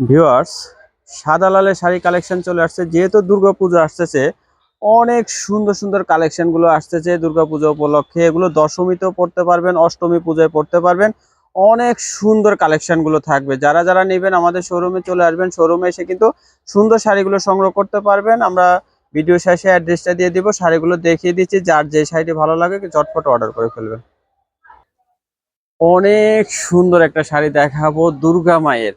Viewers, সাদা লালের sari collection চলে আসছে। যেহেতু দুর্গাপুজো আসতেছে, অনেক সুন্দর সুন্দর কালেকশনগুলো আসতেছে দুর্গাপুজো উপলক্ষে। এগুলো দশমীতেও পড়তে পারবেন, অষ্টমী পূজায় পড়তে পারবেন। অনেক সুন্দর কালেকশনগুলো থাকবে। যারা যারা নেবেন আমাদের শোরুমে চলে আসবেন। শোরুমে এসে কিন্তু সুন্দর শাড়িগুলো সংগ্রহ করতে পারবেন। আমরা ভিডিও শেষে অ্যাড্রেসটা দিয়ে দিব। শাড়িগুলো দেখিয়ে দিচ্ছি। যার যে শাড়িটি ভালো লাগে ঝটফট অর্ডার করে ফেলবেন। অনেক সুন্দর একটা শাড়ি দেখাবো দুর্গা মায়ের।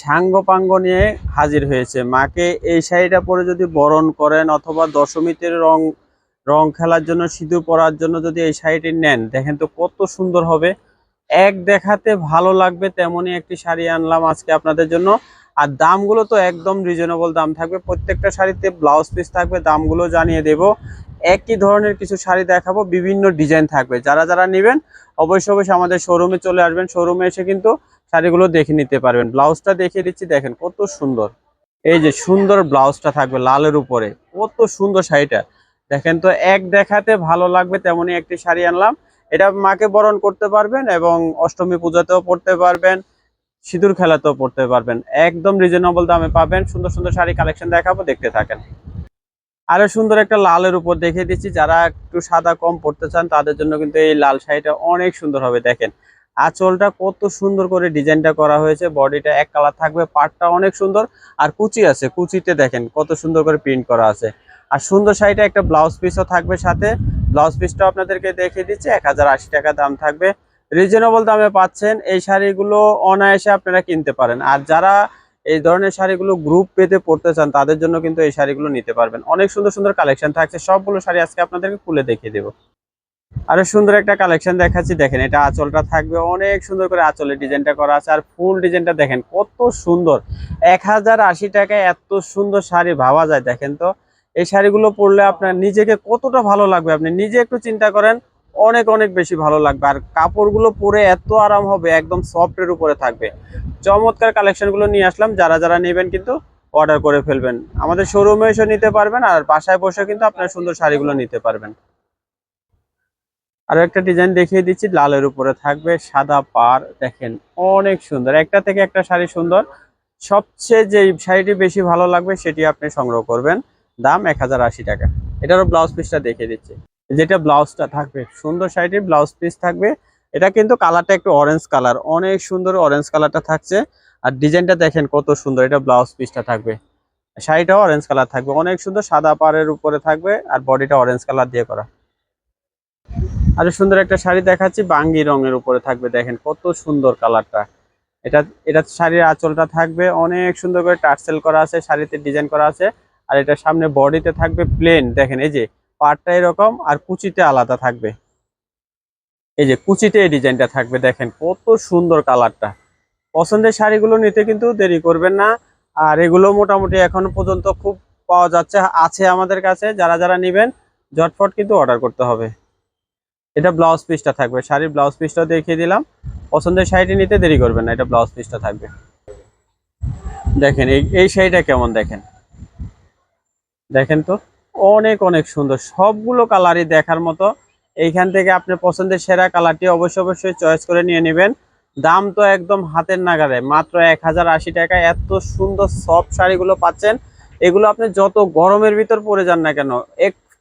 সাঙ্গ পাঙ্গ নিয়ে হাজির হয়েছে। মাকে এই শাড়িটা পরে যদি বরণ করেন অথবা দশমীতে রং রং খেলার জন্য, সিঁদুর পরার জন্য যদি এই শাড়িটি নেন, দেখেন তো কত সুন্দর হবে। এক দেখাতে ভালো লাগবে, তেমনই একটি শাড়ি আনলাম আজকে আপনাদের জন্য। আর দামগুলো তো একদম রিজনেবল দাম থাকবে। প্রত্যেকটা শাড়িতে ব্লাউজ পিস থাকবে, দামগুলো জানিয়ে দেব। একই ধরনের কিছু শাড়ি দেখাবো, বিভিন্ন ডিজাইন থাকবে। যারা যারা নেবেন, অবশ্যই অবশ্যই আমাদের শোরুমে চলে আসবেন। শোরুমে এসে কিন্তু শাড়িগুলো দেখে নিতে পারবেন। ব্লাউজটা দেখিয়ে দিচ্ছি, দেখেন কত সুন্দর। এই যে সুন্দর ব্লাউজটা থাকবে লালের উপরে, কত সুন্দর শাড়িটা। দেখেন তো, এক দেখাতে ভালো লাগবে, তেমনই একটি শাড়ি আনলাম। এটা মাকে বরণ করতে পারবেন এবং অষ্টমী পূজাতেও পড়তে পারবেন, সিঁদুর খেলাতেও পড়তে পারবেন। একদম রিজনেবল দামে পাবেন। সুন্দর সুন্দর শাড়ি কালেকশন দেখাবো, দেখতে থাকেন। আরও সুন্দর একটা লালের উপর দেখিয়ে দিচ্ছি, যারা একটু সাদা কম পড়তে চান, তাদের জন্য কিন্তু এই লাল শাড়িটা অনেক সুন্দর হবে, দেখেন। আঁচলটা কত সুন্দর করে ডিজাইনটা করা হয়েছে, বডিটা এক কালার থাকবে, পাটটা অনেক সুন্দর, আর কুচি আছে, কুচিতে দেখেন কত সুন্দর করে প্রিন্ট করা আছে। আর সুন্দর শাড়িটা একটা ব্লাউজ পিসও থাকবে সাথে ব্লাউজ পিসটা আপনাদেরকে দেখিয়ে দিচ্ছে, এক হাজার আশি টাকা দাম থাকবে। রিজনেবল দামে পাচ্ছেন, এই শাড়িগুলো অনায়াসে আপনারা কিনতে পারেন। আর যারা এই ধরনের শাড়িগুলো গ্রুপ পেতে পড়তে চান, তাদের জন্য কিন্তু এই শাড়িগুলো নিতে পারবেন। অনেক সুন্দর সুন্দর কালেকশন থাকছে, সবগুলো শাড়ি আজকে আপনাদেরকে খুলে দেখিয়ে দেবো। আরও সুন্দর একটা কালেকশন দেখাচ্ছি। দেখেন, এটা আঁচলটা থাকবে, অনেক সুন্দর করে আঁচলের ডিজাইনটা করা আছে। আর ফুল ডিজাইনটা দেখেন, কত সুন্দর। এক হাজার আশি টাকায় এত সুন্দর শাড়ি ভাবা যায়, দেখেন তো। এই শাড়িগুলো পরলে আপনার নিজেকে কতটা ভালো লাগবে, আপনি নিজে একটু চিন্তা করেন, অনেক অনেক বেশি ভালো লাগবে। আর কাপড়গুলো পরে এত আরাম হবে, একদম সফটের উপরে থাকবে। চমৎকার কালেকশনগুলো নিয়ে আসলাম, যারা যারা নেবেন কিন্তু অর্ডার করে ফেলবেন। আমাদের শোরুমে এসে নিতে পারবেন, আর বাসায় বসে কিন্তু আপনার সুন্দর শাড়িগুলো নিতে পারবেন। আরও একটা ডিজাইন দেখিয়ে দিচ্ছি, লালের উপরে থাকবে সাদা পার, দেখেন অনেক সুন্দর। একটা থেকে একটা শাড়ি সুন্দর। সবচেয়ে যে শাড়িটি বেশি ভালো লাগবে সেটি আপনি সংগ্রহ করবেন। দাম এক হাজার আশি টাকা। এটারও ব্লাউজ পিসটা দেখিয়ে দিচ্ছি। যেটা ব্লাউজটা থাকবে, সুন্দর শাড়িটির ব্লাউজ পিস থাকবে। এটা কিন্তু কালারটা একটু অরেঞ্জ কালার অনেক সুন্দর অরেঞ্জ কালারটা থাকছে। আর ডিজাইনটা দেখেন কত সুন্দর, এটা ব্লাউজ পিসটা থাকবে। শাড়িটাও অরেঞ্জ কালার থাকবে, অনেক সুন্দর সাদা পাড়ের উপরে থাকবে আর বডিটা অরেঞ্জ কালার দিয়ে করা। আরও সুন্দর একটা শাড়ি দেখাচ্ছি, বাঙ্গি রঙের উপরে থাকবে, দেখেন কত সুন্দর কালারটা। এটা এটা শাড়ির আঁচলটা থাকবে, অনেক সুন্দর করে টার্সেল করা আছে, শাড়িতে ডিজাইন করা আছে, আর এটা সামনে বডিতে থাকবে প্লেন, দেখেন এই যে পাটটা এরকম, আর কুচিতে আলাদা থাকবে। এই যে কুচিতে এই ডিজাইনটা থাকবে, দেখেন কত সুন্দর কালারটা। পছন্দের শাড়িগুলো নিতে কিন্তু দেরি করবেন না, আর এগুলো মোটামুটি এখনও পর্যন্ত খুব পাওয়া যাচ্ছে, আছে আমাদের কাছে, যারা যারা নেবেন, ঝটফট কিন্তু অর্ডার করতে হবে। এটা ব্লাউজ পিসটা থাকবে। শাড়ির ব্লাউজ পিসটা দেখিয়ে দিলাম। পছন্দের শাড়িটি নিতে দেরি করবেন না, এটা ব্লাউজ পিসটা থাকবে। দেখেন, এই শাড়িটা কেমন দেখেন? দেখেন তো, অনেক অনেক সুন্দর। সবগুলো কালারই দেখার মতো। এইখান থেকে আপনার পছন্দের সেরা কালারটি অবশ্যই অবশ্যই চয়েস করে নিয়ে নেবেন। দাম তো একদম হাতের নাগারে, মাত্র এক হাজার আশি টাকা। এত সুন্দর সব শাড়িগুলো পাচ্ছেন। এগুলো আপনি যত গরমের ভিতর পরে যান না কেন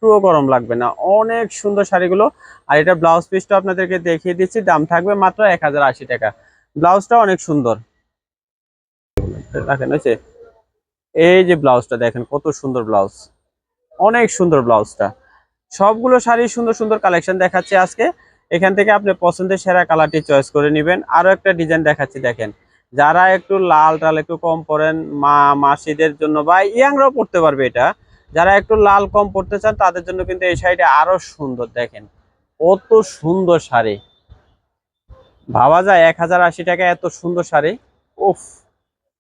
একটুও গরম লাগবে না। অনেক সুন্দর শাড়িগুলো। আর এটা ব্লাউজ পিসটা আপনাদেরকে দেখিয়ে দিচ্ছি, দাম থাকবে মাত্র এক হাজার আশি টাকা। ব্লাউজটা অনেক সুন্দর। দেখেন, হয়েছে? এই যে ব্লাউজটা দেখেন, কত সুন্দর ব্লাউজ অনেক সুন্দর ব্লাউজটা সবগুলো শাড়ি সুন্দর সুন্দর কালেকশন দেখাচ্ছি আজকে। এখান থেকে আপনি পছন্দের সেরা কালারটি চয়েস করে নেবেন। আরও একটা ডিজাইন দেখাচ্ছি, দেখেন। যারা একটু লাল টাল একটু কম পরেন মা মাসিদের জন্য বা ইয়াংরাও পড়তে পারবে এটা। যারা একটু লাল কম পড়তে চান, তাদের জন্য কিন্তু এই শাড়িটা আরও সুন্দর। দেখেন অত সুন্দর শাড়ি। ভাবা যায়, এক হাজার আশি টাকা এত সুন্দর শাড়ি। উফ,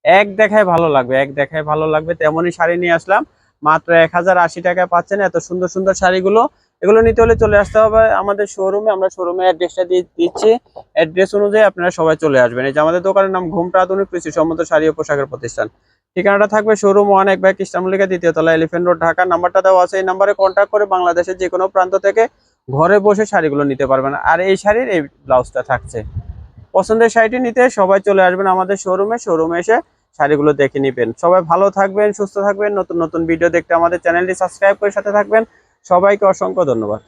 এক দেখায় ভালো লাগবে, এক দেখায় ভালো লাগবে। তেমনই শাড়ি নিয়ে আসলাম। মাত্র এক হাজার আশি টাকায় পাচ্ছেন এত সুন্দর সুন্দর শাড়িগুলো। এগুলো নিতে হলে চলে আসতে হবে আমাদের শোরুমে আমরা শোরুমে অ্যাড্রেসটা দিয়ে দিচ্ছি। অ্যাড্রেস অনুযায়ী আপনারা সবাই চলে আসবেন। এই যে আমাদের দোকানের নাম ঘুমটা আধুনিক কৃষি সম্মত শাড়ি ও পোশাকের প্রতিষ্ঠান। ঠিকানাটা থাকবে শোরুম ওয়ান এক ব্যাগ ইস্টামলিকা দ্বিতীয় তলা এলিফেন্ট রোড ঢাকা। নাম্বারটা দেওয়া আছে এই নাম্বারে কন্ট্যাক্ট করে বাংলাদেশের যে কোনো প্রান্ত থেকে ঘরে বসে শাড়িগুলো নিতে পারবেন। আর এই শাড়ির এই ব্লাউজটা থাকছে। পছন্দের শাড়িটি নিতে সবাই চলে আসবেন আমাদের শোরুমে শোরুমে এসে শাড়িগুলো দেখে নিবেন। সবাই ভালো থাকবেন, সুস্থ থাকবেন। নতুন নতুন ভিডিও দেখতে আমাদের চ্যানেলটি সাবস্ক্রাইব করে সাথে থাকবেন। সবাইকে অসংখ্য ধন্যবাদ।